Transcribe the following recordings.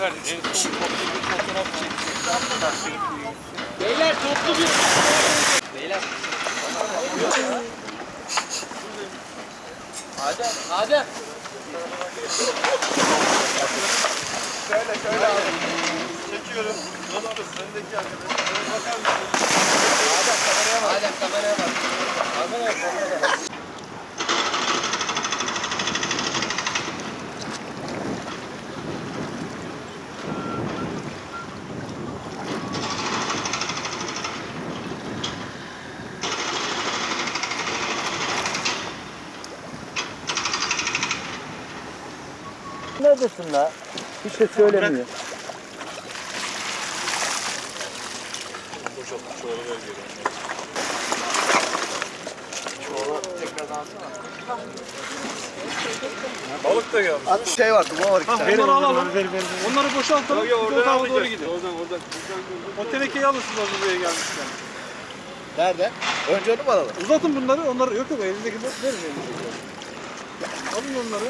Beyler en son toplu bir fotoğraf çektik. Beyler toplu bir... Beyler. Adem, Adem. Çekiyorum. Dostum öndeki arkadaşlar. Bakar mısın? Adem kameraya bak. Kameraya kameraya. Neredesin la? Bir şey söylemiyor. Balık da gelmiş. At şey var, duman var iki tane. Onları alalım. Onları boşaltalım. Yok oradan tarafa doğru gidin. Oradan oradan. O tenekeyi alırsınız buraya gelmişken. Nerede? Önce onu mu alalım? Uzatın bunları. Onları yok yok elindekileri verin. Alın onları.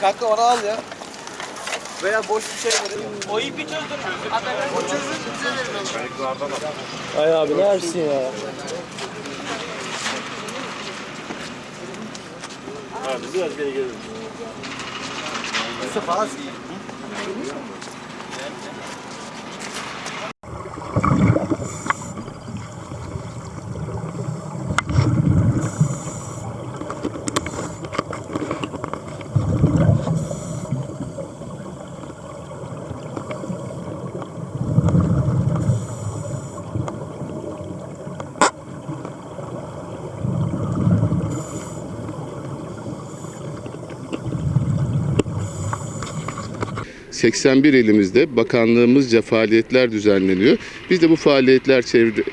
Kanka onu al ya. Veya boş bir şey verin. O ipi çözdün mü? O çözün, bize verin. Ay abi ne yapsın ya? Abi biraz geri gelin. Yusuf az. Hı. 81 ilimizde bakanlığımızca faaliyetler düzenleniyor. Biz de bu faaliyetler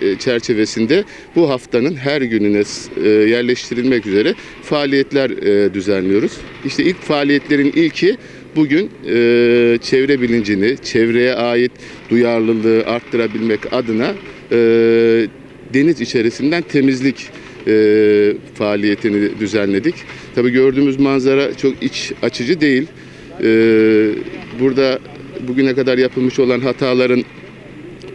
e, çerçevesinde bu haftanın her gününe e, yerleştirilmek üzere faaliyetler e, düzenliyoruz. İşte ilk faaliyetlerin ilki bugün çevre bilincini, çevreye ait duyarlılığı arttırabilmek adına deniz içerisinden temizlik e, faaliyetini düzenledik. Tabii gördüğümüz manzara çok iç açıcı değil. E, burada bugüne kadar yapılmış olan hataların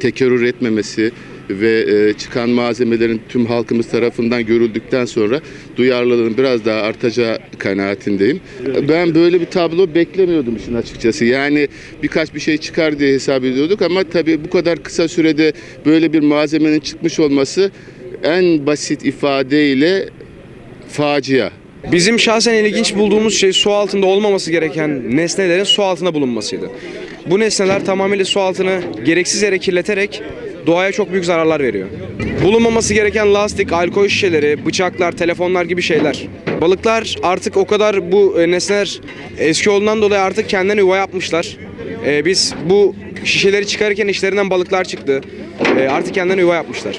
tekerrür etmemesi ve e, çıkan malzemelerin tüm halkımız tarafından görüldükten sonra duyarlılığın biraz daha artacağı kanaatindeyim. Ben böyle bir tablo beklemiyordum işin açıkçası. Yani birkaç bir şey çıkar diye hesap ediyorduk ama tabii bu kadar kısa sürede böyle bir malzemenin çıkmış olması en basit ifadeyle facia. Bizim şahsen ilginç bulduğumuz şey su altında olmaması gereken nesnelerin su altında bulunmasıydı. Bu nesneler tamamıyla su altını gereksiz yere kirleterek doğaya çok büyük zararlar veriyor. Bulunmaması gereken lastik, alkol şişeleri, bıçaklar, telefonlar gibi şeyler. Balıklar artık o kadar bu e, nesneler eski olduğundan dolayı artık kendilerine yuva yapmışlar. E, biz bu şişeleri çıkarırken işlerinden balıklar çıktı. E, artık kendilerine yuva yapmışlar.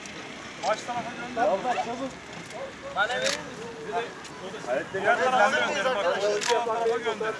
Baş tarafa gönder. Bana verin. Diğer tarafa gönderin bak. Diğer tarafa gönder.